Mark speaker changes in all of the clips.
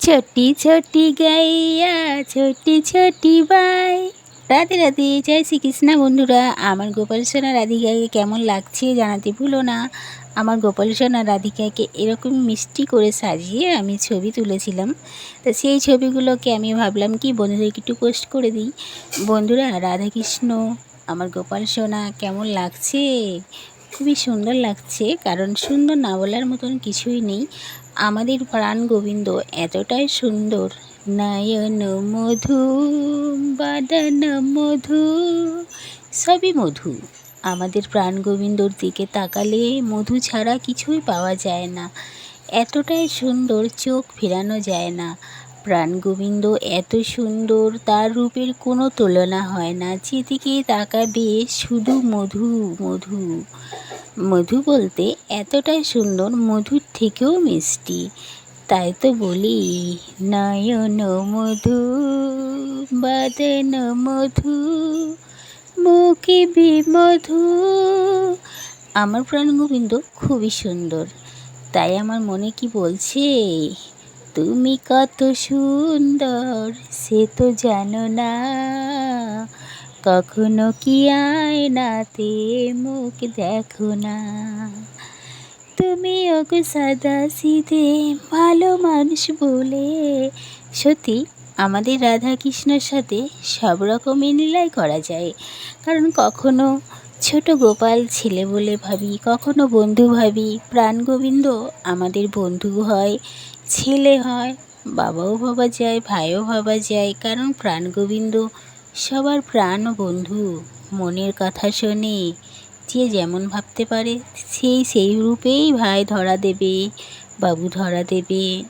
Speaker 1: ছোটি ছোটি গাইয়া ছোটি ছোটি বাই রাতে রাতে জয় শ্রীকৃষ্ণা বন্ধুরা, আমার গোপাল সোনা রাধিকাকে কেমন লাগছে জানাতে ভুলো না। আমার গোপাল সোনা রাধিকাকে এরকম মিষ্টি করে সাজিয়ে আমি ছবি তুলেছিলাম। তা সেই ছবিগুলোকে আমি ভাবলাম কি, বন্ধুদেরকে একটু পোস্ট করে দিই। বন্ধুরা, রাধাকৃষ্ণ, আমার গোপাল সোনা, কেমন লাগছে? খুবই সুন্দর লাগছে, কারণ সুন্দর না বলার মতন কিছুই নেই। আমাদের প্রাণ গোবিন্দ এতটাই সুন্দর। নয়ন মধু, বাদন মধু, সবই মধু। আমাদের প্রাণ গোবিন্দর দিকে তাকালে মধু ছাড়া কিছুই পাওয়া যায় না। এতটাই সুন্দর চোখ ফেরানো যায় না। প্রাণ গোবিন্দ এত সুন্দর, তার রূপের কোনো তুলনা হয় না। যেদিকে তাকাবে শুধু মধু মধু। মধু বলতে এতটাই সুন্দর, মধুর থেকেও মিষ্টি। তাই তো বলি, নয়ন মধু বাদন মধু, মুখে বিমধু আমার প্রাণ গোবিন্দ খুবই সুন্দর। তাই আমার মনে কি বলছে, তুমি কত সুন্দর, সে তো জানো না কখনো কি আয়নাতে মুখ দেখো না? তুমি ওকে সাদা সিধে ভালো মানুষ বলে। সত্যি, আমাদের রাধা কৃষ্ণর সাথে সব রকমের লীলাই করা যায়। কারণ কখনো ছোট গোপাল ছেলে বলে ভাবি, কখনো বন্ধু ভাবি, প্রাণ গোবিন্দ আমাদের বন্ধু হয়, ছেলে হয়, বাবাও ভাবা যায়, ভাইও ভাবা যায়। কারণ প্রাণ গোবিন্দ সবার প্রাণ বন্ধু। মনের কথা শোনে, যে যেমন ভাবতে পারে সেই সেই রূপেই ভাই ধরা দেবে, বাবু ধরা দেবে।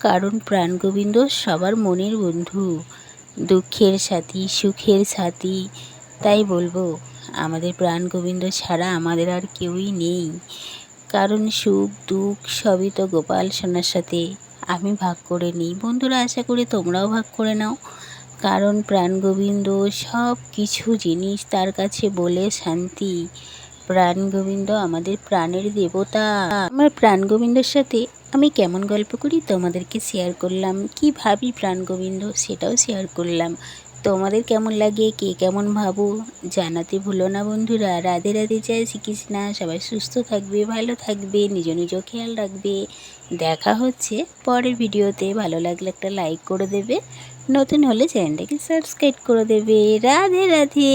Speaker 1: কারণ প্রাণ গোবিন্দ সবার মনের বন্ধু। দুঃখের সাথী, সুখের সাথী, তাই বলব, আমাদের প্রাণ গোবিন্দ ছাড়া আমাদের আর কেউই নেই। কারণ সুখ, দুঃখ সবই তো গোপাল সোনার সাথে। আমি ভাগ করে নিই। বন্ধুরা, আশা করি তোমরাও ভাগ করে নাও। কারণ প্রাণগোবিন্দ সব কিছু জিনিস তার কাছে বলে শান্তি। প্রাণগোবিন্দ আমাদের প্রাণের দেবতা। আমার প্রাণগোবিন্দর সাথে আমি কেমন গল্প করি তোমাদেরকে শেয়ার করলাম। কি ভাবি প্রাণগোবিন্দ সেটাও শেয়ার করলাম। তোমাদের কেমন লাগে? কে কেমন ভাবো? জানাতে ভুলো না বন্ধুরা। রাধে রাধে, জয় শ্রীকৃষ্ণা। সবাই সুস্থ থাকবে, ভালো থাকবে, নিজ নিজ খেয়াল রাখবে। দেখা হচ্ছে পরের ভিডিওতে। ভালো লাগলে একটা লাইক করে দেবে। নতুন হলে চ্যানেলটাকে সাবস্ক্রাইব করে দেবে। রাধে রাধে,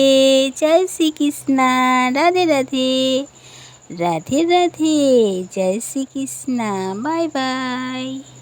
Speaker 1: জয় শ্রীকৃষ্ণা। রাধে রাধে রাধে রাধে, জয় শ্রীকৃষ্ণা। Bye bye